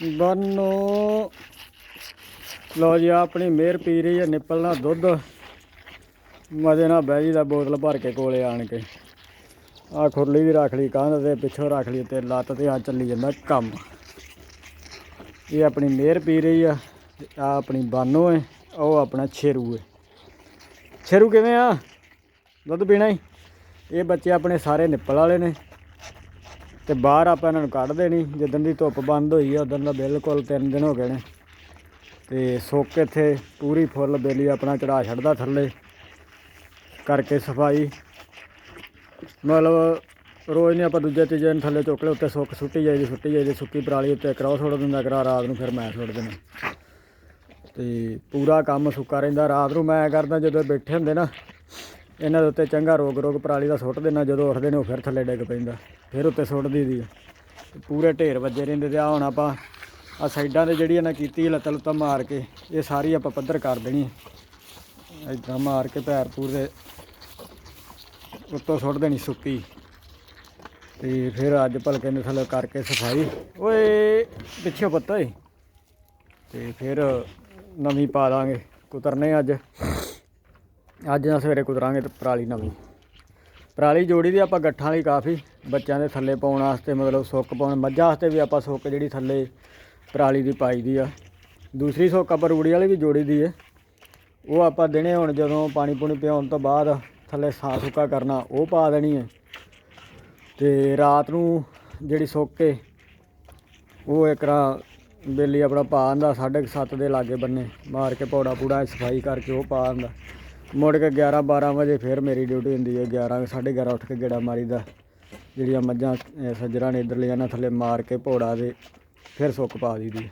ਬੰਨੋ। ਲੋ ਜੀ ਆਪਣੀ ਮਿਹਰ ਪੀ ਰਹੀ ਹੈ ਨਿੱਪਲ ਦੁੱਧ। ਮਜੇ ਨਾਲ ਬਹਿ ਜੀ ਦਾ ਬੋਤਲ ਭਰ ਕੇ ਕੋਲੇ ਆਣ ਕੇ। ਆ ਖੁਰਲੀ ਵੀ ਰੱਖ ਲਈ, ਕੰਧ ਤੇ ਪਿੱਛੋਂ ਰੱਖ ਲਈ ਤੇ ਲੱਤ ਤੇ ਆ ਚੱਲੀ ਜਾਂਦਾ ਕੰਮ। ਇਹ ਆਪਣੀ ਮਿਹਰ ਪੀ ਰਹੀ ਆ ਆ ਆਪਣੀ ਬਾਨੋ ਹੈ ਉਹ ਆਪਣਾ ਛੇਰੂ ਹੈ ਛੇਰੂ ਕਿਵੇਂ ਆ? ਦੁੱਧ ਪੀਣਾ ਹੀ ਇਹ ਬੱਚੇ ਆਪਣੇ ਸਾਰੇ ਨਿੱਪਲ ਵਾਲੇ ਨੇ। ਤੇ ਬਾਹਰ ਆਪਾਂ ਇਹਨਾਂ ਨੂੰ ਕੱਢ ਦੇਣੀ ਜਿੱਦਣ ਦੀ ਧੁੱਪ ਬੰਦ ਹੋਈ ਆ ਉਦੋਂ ਦਾ ਬਿਲਕੁਲ 3 ਦਿਨ ਹੋ ਗਏ ਨੇ। ਤੇ ਸੁੱਕ ਇੱਥੇ ਪੂਰੀ ਫੁੱਲ ਬੇਲੀ ਆਪਣਾ ਚੜਾ ਛੱਡਦਾ ਥੱਲੇ ਕਰਕੇ ਸਫ਼ਾਈ। ਮਤਲਬ ਰੋਜ਼ ਨੇ ਆਪਾਂ ਦੂਜੇ ਤੀਜੇ ਨੂੰ ਥੱਲੇ ਚੁੱਕ ਲਏ, ਉੱਤੇ ਸੁੱਕ ਸੁੱਟੀ ਜਾਈਦੀ ਸੁੱਟੀ ਜਾਈਦੀ, ਸੁੱਕੀ ਪਰਾਲੀ ਉੱਤੇ ਕਰਾਉ ਸੁੱਟ ਦਿੰਦਾ ਕਰਾ, ਰਾਤ ਨੂੰ ਫਿਰ ਮੈਂ ਸੁੱਟ ਦਿੰਦਾ। ਤੇ ਪੂਰਾ ਕੰਮ ਸੁੱਕਾ ਰਹਿੰਦਾ। ਰਾਤ ਨੂੰ ਮੈਂ ਕਰਦਾ ਜਦੋਂ ਬੈਠੇ ਹੁੰਦੇ ਨਾ ਇਹਨਾਂ ਦੇ ਉੱਤੇ ਚੰਗਾ ਰੋਗ ਰੋਗ ਪਰਾਲੀ ਦਾ ਸੁੱਟ ਦੇਣਾ, ਜਦੋਂ ਉੱਠਦੇ ਨੇ ਉਹ ਫਿਰ ਥੱਲੇ ਡਿੱਗ ਪੈਂਦਾ। ਫਿਰ ਉੱਤੇ ਸੁੱਟ ਦੀਦੀ ਪੂਰੇ ਢੇਰ ਵੱਜੇ ਰਹਿੰਦੇ ਤੇ ਆ ਹੁਣ ਆਪਾਂ ਆ ਸਾਈਡਾਂ ਤੇ ਜਿਹੜੀ ਇਹਨਾਂ ਕੀਤੀ ਲੱਤਾਂ ਲੁੱਤਾਂ ਮਾਰ ਕੇ, ਇਹ ਸਾਰੀ ਆਪਾਂ ਪੱਧਰ ਕਰ ਦੇਣੀ। ਇਦਾਂ ਮਾਰ ਕੇ ਪੈਰ ਪੂਰੇ ਉੱਤੋਂ ਸੁੱਟ ਦੇਣੀ ਸੁੱਕੀ। ਤੇ ਫਿਰ ਅੱਜ ਭਲਕੇ ਨੇ ਥੱਲੇ ਕਰਕੇ ਸਫ਼ਾਈ। ਓਏ, ਪਿੱਛੇ ਪੱਤਾ ਏ ਤੇ ਫਿਰ ਨਵੀਂ ਪਾ ਦਾਂਗੇ। ਕੁਤਰਨੇ ਅੱਜ। ਅੱਜ ਨਾ ਸਵੇਰੇ ਕੁਤਰਾਂਗੇ ਤੇ ਪਰਾਲੀ ਨਵੀਂ। ਪਰਾਲੀ ਜੋੜੀ ਦੀ ਆਪਾਂ ਗੱਠਾਂ ਲਈ ਕਾਫੀ, ਬੱਚਿਆਂ ਦੇ ਥੱਲੇ ਪਾਉਣ ਵਾਸਤੇ ਮਤਲਬ ਸੁੱਕ ਪਾਉਣ, ਮੱਝਾਂ ਵਾਸਤੇ ਵੀ ਆਪਾਂ ਸੁੱਕ ਜਿਹੜੀ ਥੱਲੇ ਪਰਾਲੀ ਦੀ ਪਾਈ ਦੀ ਆ। ਦੂਸਰੀ ਸੁੱਕ ਆਪਾਂ ਰੂੜੀ ਵਾਲੀ ਵੀ ਜੋੜੀ ਦੀ ਹੈ ਉਹ ਆਪਾਂ ਦਿਨੇ ਹੁਣ ਜਦੋਂ ਪਾਣੀ ਪੂਣੀ ਪਿਆਉਣ ਤੋਂ ਬਾਅਦ ਥੱਲੇ ਸਾਫ਼ ਸੁੱਕਾ ਕਰਨਾ, ਉਹ ਪਾ ਦੇਣੀ ਹੈ ਤੇ ਰਾਤ ਨੂੰ ਜਿਹੜੀ ਸੁੱਕ ਕੇ ਉਹ ਇਕਰਾ ਬੇਲੀ ਆਪਣਾ ਪਾ ਆਂਦਾ 7:30 ਦੇ ਲਾਗੇ ਬੰਨੇ ਮਾਰ ਕੇ ਪੌੜਾ ਪੂੜਾ ਸਫ਼ਾਈ ਕਰਕੇ ਉਹ ਪਾ ਆਂਦਾ ਮੁੜ ਕੇ 11 12 ਵਜੇ ਫਿਰ ਮੇਰੀ ਡਿਊਟੀ ਹੁੰਦੀ ਹੈ। 11 11:30 ਉੱਠ ਕੇ ਗੇੜਾ ਮਾਰੀਦਾ। ਜਿਹੜੀਆਂ ਮੱਝਾਂ ਸੱਜਰਾਂ ਨੇ ਇੱਧਰ ਲੈ ਜਾਣਾ ਥੱਲੇ ਮਾਰ ਕੇ ਪੌੜਾ ਦੇ ਫਿਰ ਸੁੱਕ ਪਾ ਦਈਦੀ।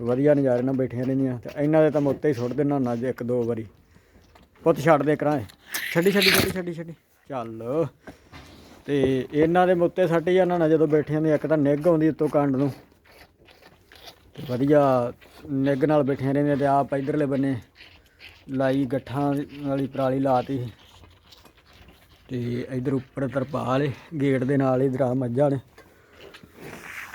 ਵਧੀਆ ਨਜ਼ਾਰੇ ਨਾਲ ਬੈਠੀਆਂ ਰਹਿੰਦੀਆਂ। ਤੇ ਇਹਨਾਂ ਦੇ ਤਾਂ ਮੈਂ ਉੱਤੇ ਹੀ ਸੁੱਟ ਦਿੰਦਾ ਨਾ ਜੇ ਇੱਕ ਦੋ ਵਾਰੀ। ਪੁੱਤ ਛੱਡ ਦੇ ਕਰਾਂ ਛੱਡੀ ਛੱਡੀ ਛੱਡੀ ਛੱਡੀ ਛੱਡੀ। ਚੱਲ। ਤੇ ਇਹਨਾਂ ਦੇ ਮੁੱਤੇ ਸੱਟ ਜਾਣਾ ਨਾ ਜਦੋਂ ਬੈਠੀਆਂ ਦੀ ਇੱਕ ਤਾਂ ਨਿੱਘ ਆਉਂਦੀ ਉੱਤੋਂ ਕੰਡ ਨੂੰ। ਤੇ ਵਧੀਆ ਨਿੱਘ ਨਾਲ ਬੈਠੀਆਂ ਰਹਿੰਦੀਆਂ ਤੇ ਆਪ ਇਧਰਲੇ ਬੰਨੇ ਲਾਈ ਗੱਠਾਂ ਵਾਲੀ ਪਰਾਲੀ ਲਾਤੀ। ਤੇ ਇਧਰ ਉੱਪਰ ਤਰਪਾਲ ਏ, ਗੇਟ ਦੇ ਨਾਲ ਹੀ ਆ ਮੱਝਾਂ ਨੇ।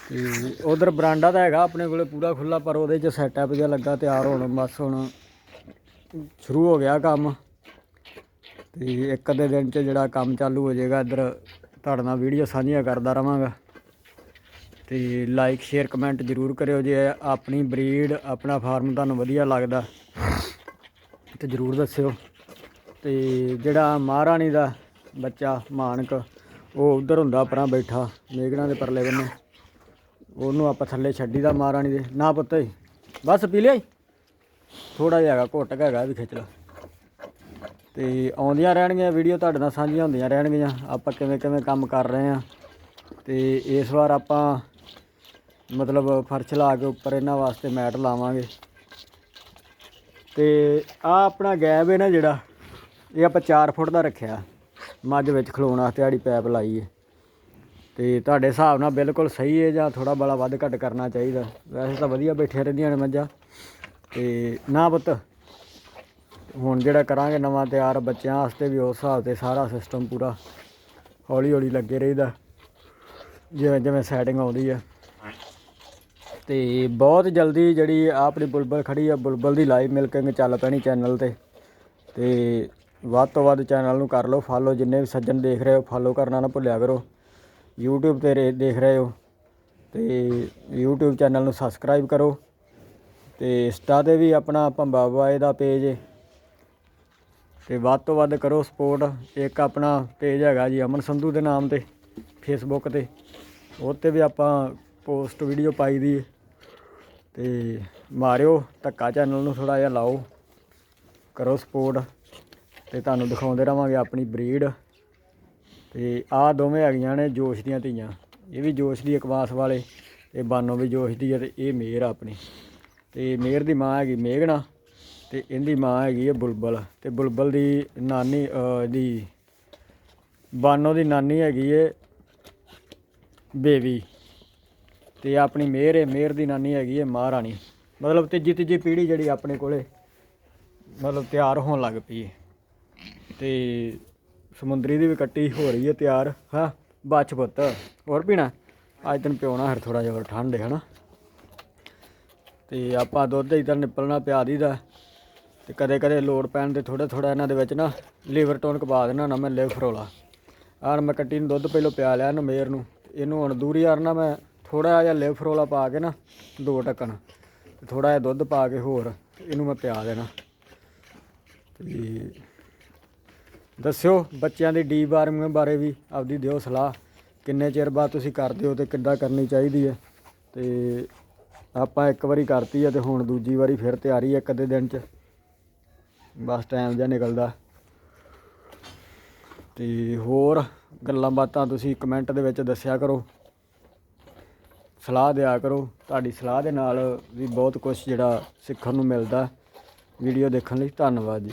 ਤੇ ਉਧਰ ਬਰਾਂਡਾ ਤਾਂ ਹੈਗਾ ਆਪਣੇ ਕੋਲੇ ਪੂਰਾ ਖੁੱਲਾ ਪਰ ਉਹਦੇ 'ਚ ਸੈਟਅਪ ਜਿਹਾ ਲੱਗਾ ਤਿਆਰ ਹੋਣ, ਬਸ ਹੁਣ ਸ਼ੁਰੂ ਹੋ ਗਿਆ ਕੰਮ। ਤੇ ਇੱਕ ਅੱਧੇ ਦਿਨ 'ਚ ਜਿਹੜਾ ਕੰਮ ਚਾਲੂ ਹੋ ਜਾਏਗਾ, ਇੱਧਰ ਤੁਹਾਡੇ ਨਾਲ ਵੀਡੀਓ ਸਾਂਝੀਆਂ ਕਰਦਾ ਰਵਾਂਗਾ। ਤੇ ਲਾਈਕ ਸ਼ੇਅਰ ਕਮੈਂਟ ਜ਼ਰੂਰ ਕਰਿਓ ਜੇ ਆਪਣੀ ਬਰੀਡ ਆਪਣਾ ਫਾਰਮ ਤੁਹਾਨੂੰ ਵਧੀਆ ਲੱਗਦਾ। ਤੇ ਜ਼ਰੂਰ ਦੱਸਿਓ। ਤੇ ਜਿਹੜਾ ਮਹਾਰਾਣੀ ਦਾ ਬੱਚਾ ਮਾਨਕ, ਉਹ ਉਧਰ ਹੁੰਦਾ ਪਰਾਂ ਬੈਠਾ ਮੇਗਣਾ ਦੇ ਪਰਲੇ ਬੰਨੇ। ਉਹਨੂੰ ਆਪਾਂ ਥੱਲੇ ਛੱਡੀ ਦਾ ਮਹਾਰਾਣੀ ਦੇ। ਨਾ ਪੁੱਤ ਏ ਬਸ ਪੀ ਲਿਆ ਥੋੜਾ ਜਿਹਾ ਹੈਗਾ, ਘੁੱਟ ਕੁ ਹੈਗਾ ਵੀ ਖਿੱਚ ਲਾ। ਤੇ ਆਉਂਦੀਆਂ ਰਹਿਣਗੀਆਂ, ਵੀਡੀਓ ਤੁਹਾਡੇ ਨਾਲ ਸਾਂਝੀਆਂ ਹੁੰਦੀਆਂ ਰਹਿਣਗੀਆਂ। ਆਪਾਂ ਕਿਵੇਂ ਕਿਵੇਂ ਕੰਮ ਕਰ ਰਹੇ ਆ ਤੇ ਇਸ ਵਾਰ ਆਪਾਂ ਮਤਲਬ ਫਰਸ਼ ਲਾ ਕੇ ਉੱਪਰ ਇਹਨਾਂ ਵਾਸਤੇ ਮੈਟ ਲਾਵਾਂਗੇ। ਤੇ ਆ ਆਪਣਾ ਗੈਬ ਹੈ ਨਾ ਜਿਹੜਾ, ਇਹ ਆਪਾਂ 4 ਫੁੱਟ ਦਾ ਰੱਖਿਆ। ਮੱਝ ਵਿੱਚ ਖਲੋਣ ਵਾਸਤੇ ਆੜੀ ਪੈਪ ਲਾਈ ਹੈ ਤੇ ਤੁਹਾਡੇ ਹਿਸਾਬ ਨਾਲ ਬਿਲਕੁਲ ਸਹੀ ਹੈ ਜਾਂ ਥੋੜਾ ਬੜਾ ਵੱਧ ਘੱਟ ਕਰਨਾ ਚਾਹੀਦਾ? ਵੈਸੇ ਤਾਂ ਵਧੀਆ ਬੈਠੇ ਰਹਿੰਦੀਆਂ ਨੇ ਮੱਝਾਂ। ਤੇ ਨਾ ਪੁੱਤ, ਹੁਣ ਜਿਹੜਾ ਕਰਾਂਗੇ ਨਵਾਂ ਤਿਆਰ, ਬੱਚਿਆਂ ਵਾਸਤੇ ਵੀ ਉਸ ਹਿਸਾਬ ਤੇ ਸਾਰਾ ਸਿਸਟਮ ਪੂਰਾ ਹੌਲੀ ਹੌਲੀ ਲੱਗੇ ਰਹੀਦਾ। ਜਿਵੇਂ ਜਿਵੇਂ ਸੈਟਿੰਗ ਆਉਂਦੀ ਹੈ ਤੇ ਬਹੁਤ ਜਲਦੀ ਜਿਹੜੀ ਆਹ ਆਪਣੀ ਬੁਲਬਲ ਖੜੀ ਆ, ਬੁਲਬਲ ਦੀ ਲਾਈਵ ਮਿਲਕਿੰਗ ਚੱਲ ਪੈਣੀ ਚੈਨਲ ਤੇ। ਤੇ ਵੱਧ ਤੋਂ ਵੱਧ ਚੈਨਲ ਨੂੰ ਕਰ ਲਓ ਫਾਲੋ ਜਿੰਨੇ ਵੀ ਸੱਜਣ ਦੇਖ ਰਹੇ ਹੋ ਫਾਲੋ ਕਰਨਾ ਨਾ ਭੁੱਲਿਆ ਕਰੋ। YouTube ਤੇ ਰੇ- ਦੇਖ ਰਹੇ ਹੋ। ਤੇ YouTube ਚੈਨਲ ਨੂੰ ਸਬਸਕ੍ਰਾਈਬ ਕਰੋ। ਤੇ ਇੰਸਟਾ ਤੇ ਵੀ ਆਪਣਾ ਭੰਬਾ ਬਾਏ ਦਾ ਪੇਜ ਹੈ ਤੇ ਵੱਧ ਤੋਂ ਵੱਧ ਕਰੋ ਸਪੋਰਟ ਇੱਕ ਆਪਣਾ ਪੇਜ ਹੈਗਾ ਜੀ ਅਮਨ ਸੰਧੂ ਦੇ ਨਾਮ ਤੇ ਫੇਸਬੁੱਕ ਤੇ। ਉਹ ਤੇ ਵੀ ਆਪਾਂ ਪੋਸਟ ਵੀਡੀਓ ਪਾਈ ਦੀ ਹੈ ਤੇ ਮਾਰਿਓ ਧੱਕਾ ਚੈਨਲ ਨੂੰ ਥੋੜਾ ਜਿਹਾ ਲਾਓ। ਕਰੋ ਸਪੋਰਟ ਤੇ ਤੁਹਾਨੂੰ ਦਿਖਾਉਂਦੇ ਰਵਾਂਗੇ ਆਪਣੀ ਬਰੀਡ ਤੇ ਆਹ ਦੋਵੇਂ ਹੈਗੀਆਂ ਨੇ ਜੋਸ਼ ਦੀਆਂ ਧੀਆਂ। ਇਹ ਵੀ ਜੋਸ਼ ਦੀ ਇਕਵਾਸ ਵਾਲੇ ਤੇ ਬਾਨੋ ਵੀ ਜੋਸ਼ ਦੀ ਹੈ ਤੇ ਇਹ ਮੇਰ ਆਪਣੀ। ਤੇ ਮੇਰ ਦੀ ਮਾਂ ਹੈਗੀ ਮੇਘਣਾ ਤੇ ਇਹਦੀ ਮਾਂ ਹੈਗੀ ਹੈ ਬੁਲਬਲ। ਤੇ ਬੁਲਬਲ ਦੀ ਨਾਨੀ ਅਹ, ਦੀ ਬਾਨੋ ਦੀ ਨਾਨੀ ਹੈਗੀ ਹੈ ਬੇਬੀ। ਤੇ ਆਪਣੀ ਮਿਹਰ ਹੈ ਮੇਰ ਦੀ ਨਾਨੀ ਹੈਗੀ ਹੈ, ਮਹਾਰਾਣੀ। ਮਤਲਬ ਤੀਜੀ ਤੀਜੀ ਪੀੜ੍ਹੀ ਜਿਹੜੀ ਆਪਣੇ ਕੋਲੇ ਮਤਲਬ ਤਿਆਰ ਹੋਣ ਲੱਗ ਪਈ ਹੈ। ਤੇ ਸਮੁੰਦਰੀ ਦੀ ਵੀ ਕੱਟੀ ਹੋ ਰਹੀ ਹੈ ਤਿਆਰ, ਹਾਂ? ਬੱਚ ਪੁੱਤ, ਹੋਰ ਪੀਣਾ? ਅੱਜ ਤੈਨੂੰ ਪਿਉਣਾ ਫਿਰ ਥੋੜਾ ਜਿਹਾ ਹੋਰ, ਠੰਡ ਹੈ, ਹਨਾ? ਤੇ ਆਪਾਂ ਦੁੱਧ ਇਧਰ ਨਿਪਲਣਾ ਪਿਆ ਦੀਦਾ। ਤੇ ਕਦੇ ਕਦੇ ਲੋੜ ਪੈਣ ਤੇ ਥੋੜਾ ਥੋੜਾ ਇਹਨਾਂ ਦੇ ਵਿੱਚ ਨਾ ਲੀਵਰ ਟੋਨਕ ਪਾ ਦੇਣਾ, ਨਾ ਮੈਂ ਲਿਵ ਫਰੋਲਾ ਆਣ ਮੈਂ ਕੱਟੀ ਨੂੰ ਦੁੱਧ ਪਹਿਲਾਂ ਪਿਆ ਲਿਆ ਇਹਨੂੰ ਮੇਰ ਨੂੰ। ਇਹਨੂੰ ਹੁਣ ਦੂਰੀ ਆਰ ਨਾ ਮੈਂ ਥੋੜਾ ਜਿਹਾ ਲਿਵ ਫਰੋਲਾ ਪਾ ਕੇ ਨਾ, ਦੋ ਟੱਕਣ ਤੇ ਥੋੜਾ ਜਿਹਾ ਦੁੱਧ ਪਾ ਕੇ ਹੋਰ, ਇਹਨੂੰ ਮੈਂ ਪਿਆ ਦੇਣਾ। ਤੇ ਦੱਸਿਓ ਬੱਚਿਆਂ ਦੀ ਡੀ ਵਾਰਮਿੰਗ ਬਾਰੇ ਵੀ, ਆਪਦੀ ਦਿਓ ਸਲਾਹ, ਕਿੰਨੇ ਚਿਰ ਬਾਅਦ ਤੁਸੀਂ ਕਰਦੇ ਹੋ ਤੇ ਕਿੱਦਾਂ ਕਰਨੀ ਚਾਹੀਦੀ ਹੈ। ਤੇ ਆਪਾਂ ਇੱਕ ਵਾਰੀ ਕਰਤੀ ਹੈ ਤੇ ਹੁਣ ਦੂਜੀ ਵਾਰੀ ਫਿਰ ਤਿਆਰੀ ਹੈ ਇੱਕ ਅੱਧੇ ਦਿਨ ਚ, ਬਸ ਟਾਈਮ ਜਿਹਾ ਨਿਕਲਦਾ। ਤੇ ਹੋਰ ਗੱਲਾਂ ਬਾਤਾਂ ਤੁਸੀਂ ਕਮੈਂਟ ਦੇ ਵਿੱਚ ਦੱਸਿਆ ਕਰੋ। ਸਲਾਹ ਦਿਆ ਕਰੋ। ਤੁਹਾਡੀ ਸਲਾਹ ਦੇ ਨਾਲ ਵੀ ਬਹੁਤ ਕੁਝ ਜਿਹੜਾ ਸਿੱਖਣ ਨੂੰ ਮਿਲਦਾ। ਵੀਡੀਓ ਦੇਖਣ ਲਈ ਧੰਨਵਾਦ ਜੀ।